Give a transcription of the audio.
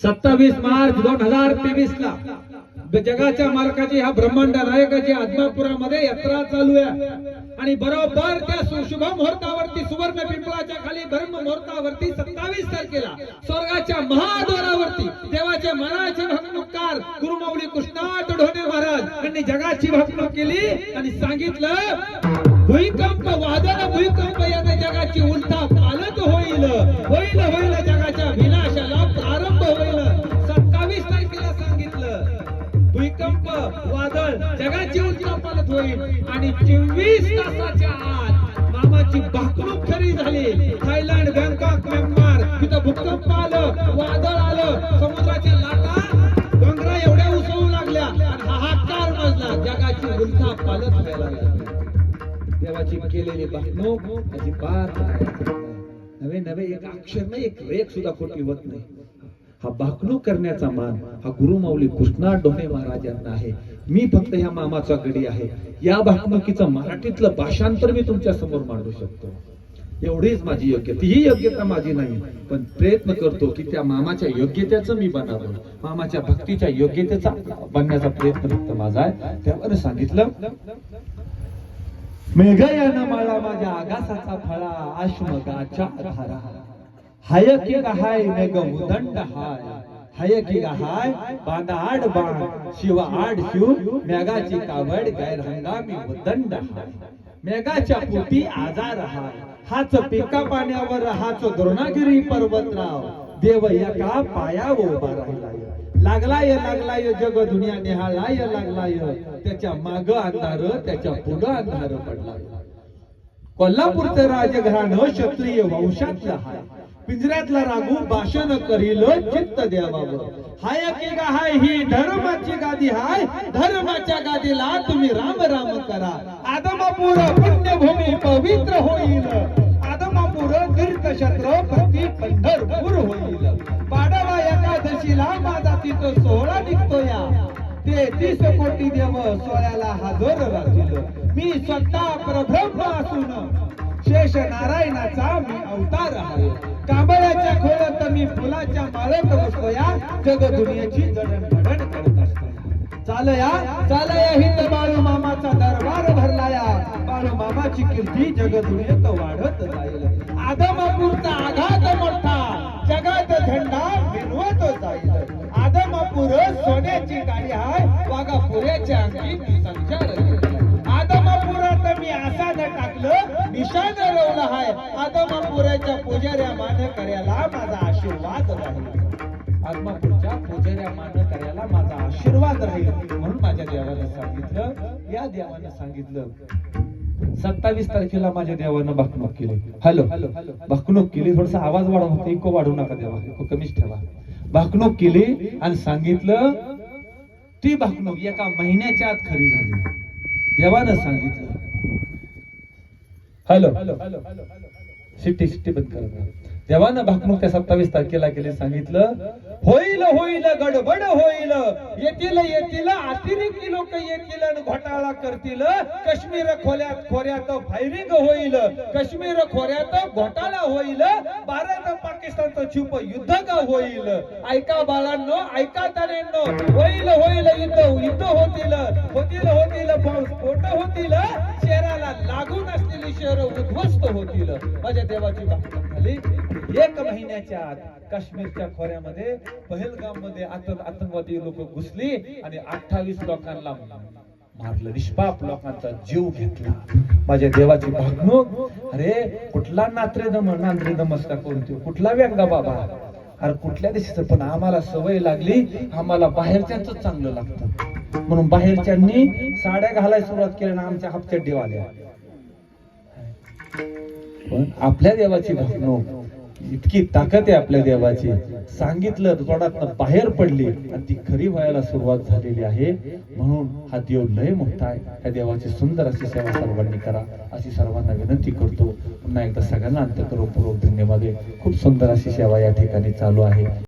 सत्तावीस मार्च दोन हजार तेवीस ला जगाच्या मालकाची ह्या ब्रह्मांड नायकाची आदमापुरामध्ये यात्रा चालू आहे. आणि बरोबर त्या शुभ मुहूर्तावरती सुवर्ण पिंपळाच्या खाली ब्रह्म मुहूर्तावरती सत्तावीस तारखेला स्वर्गाच्या महाद्वारावरती देवाचे मनाचे भक्तकार गुरुमाऊली कृष्णात ढोणे महाराज यांनी जगाची भक्तणूक केली आणि सांगितलं भूकंप वादळ भूकंप याने जगाची उलथा जगाची उलटा पालट होईल. आणि चोवीस तासाच्या आत मामाची भाकणूक खरी झाली. Thailand Bangkok Myanmar. तिथं भूकंप आलं वादळ आलं. समुद्राच्या लाटा डोंगरा एवढ्या उसळू लागल्या. आणि हाहाकार माजला जगाची उलटा पालत व्हायला देवाची केलेली भाकणूक अजिबात नवे नवे एक अक्षर नाही एक रेख सुद्धा खोटी होत नाही. हा भाकणूक करण्याचा मान हा गुरुमाऊली कृष्णा डोणे महाराजांना आहे. मी फक्त ह्या मामाचा गडी आहे. या भाकणुकीचं मराठीतलं भाषांतर मी तुमच्यासमोर मांडू शकतो. एवढीच माझी योग्यता ही योग्यता माझी नाही पण प्रयत्न करतो की त्या मामाच्या योग्यतेचं मी बनावं. मामाच्या भक्तीच्या योग्यतेचा बनण्याचा प्रयत्न फक्त माझा आहे. त्यावर सांगितलं मेघयान माळा माझ्या आगासाचा फळा आश्मगाच्या धारा. हाय की हाय मेघ उदंड हाय हाय की हाय बांधा आड बाण शिव आड शिव मेघाची कावड गैर हंगामी उदंड हाय मेघाच्या पोटी आजार हाय हाच पिका पाण्यावर हाच द्रोणागिरी पर्वतराव देव एका पायावर उभा राहिला लागलाय लागलाय जग दुनिया निहाळाय लागलाय त्याच्या माग अंधार त्याच्या पुढं अंधार पडलाय कोल्हापूरचं राजघराण क्षत्रिय वंशातलं हाय पिंजऱ्यातला रागू भाषण करील चित्त देवावर हाय की गा हाय ही धर्माची गादी हाय धर्माच्या गादीला तुम्ही राम राम करा. आदमापूर पुण्यभूमी पवित्र होईल. आदमापूर तीर्थक्षेत्र प्रति पंढरपूर होईल. पाडवा एकादशीला माझा तिथं सोहळा निघतो या. ते तीस कोटी देव सोहळ्याला हजर राहतील. मी स्वतः प्रभ जग दुनियाची जडणघडण करत असतो. चालया चालया हिंद बाळू मामाचा दरबार भरलाया. बाळू मामाची कीर्ती जग दुनियेत वाढत जाईल. आदमापूरचा आघात मोठा. जगात झेंडा मिरवत जाईल. आदमापूर सोन्याची गाडी हाय. वागा पुऱ्याच्या अंगी संचार केला. आदमापुरात मी आसाद टाकलं. निशाण रवलं हाय. आदमापुराच्या पुजाऱ्या मानकऱ्याला माझा आशीर्वाद राहील आत्मापूरच्या पुजाऱ्या मानकऱ्याला माझा आशीर्वाद राहील म्हणून माझ्या देवानं सांगितलं. या देवानं सांगितलं. सत्तावीस तारखेला माझ्या देवानं भाकणूक केली. हॅलो. भाकणूक केली. थोडासा आवाज वाढवा इको वाढवू नका देवा. इको कमीच ठेवा. भाकणूक केली आणि सांगितलं ती भाकणूक एका महिन्याच्या आत खरी झाली. देवानं सांगितलं. हॅलो. शिट्टी शिट्टी बंद करा. देवानं भाकणूक त्या सत्तावीस तारखेला गेले सांगितलं होईल होईल गडबड होईल. येतील येतील अतिरेकी लोक येतील घोटाळा करतील. काश्मीर खोऱ्यात खोऱ्यात फायरिंग होईल. काश्मीर खोऱ्यात घोटाळा होईल. भारत पाकिस्तानचं छुप युद्ध का होईल. ऐका बाळांनो ऐका तऱ्यांनो होईल होईल युद्ध युद्ध होतील. होतील होतील स्फोट होतील. शहराला लागून असलेली शहर उद्ध्वस्त होतील. माझ्या देवाची भावना झाली एक महिन्याच्या आत काश्मीरच्या खोऱ्यामध्ये पहलगाममध्ये आतंकवादी लोक घुसली आणि अठ्ठावीस लोकांना मारलं. निष्पाप लोकांचा जीव घेतला. माझ्या देवाची भागणूक अरे कुठला नात्रेदम नांद्रे नमस्कार करून कुठला व्यंगा बाबा? अरे कुठल्या देशाचं? पण आम्हाला सवय लागली आम्हाला बाहेरच्यांच चांगलं लागतं. म्हणून बाहेरच्यांनी साड्या घालायला सुरुवात केली ना आमच्या हप्त्यात देवाल्या पण आपल्या देवाची भावणूक इतकी ताकद आहे आपल्या देवाची. सांगितलं तोडात बाहेर पडली आणि ती खरी व्हायला सुरुवात झालेली आहे. म्हणून हा देव लय मोठा आहे. त्या देवाची सुंदर अशी सेवा सर्वांनी करा. अशी सर्वांना विनंती करतो. पुन्हा एकदा सगळ्यांना अंतकरूपूर्वक धन्यवाद आहे. खूप सुंदर अशी सेवा या ठिकाणी चालू आहे.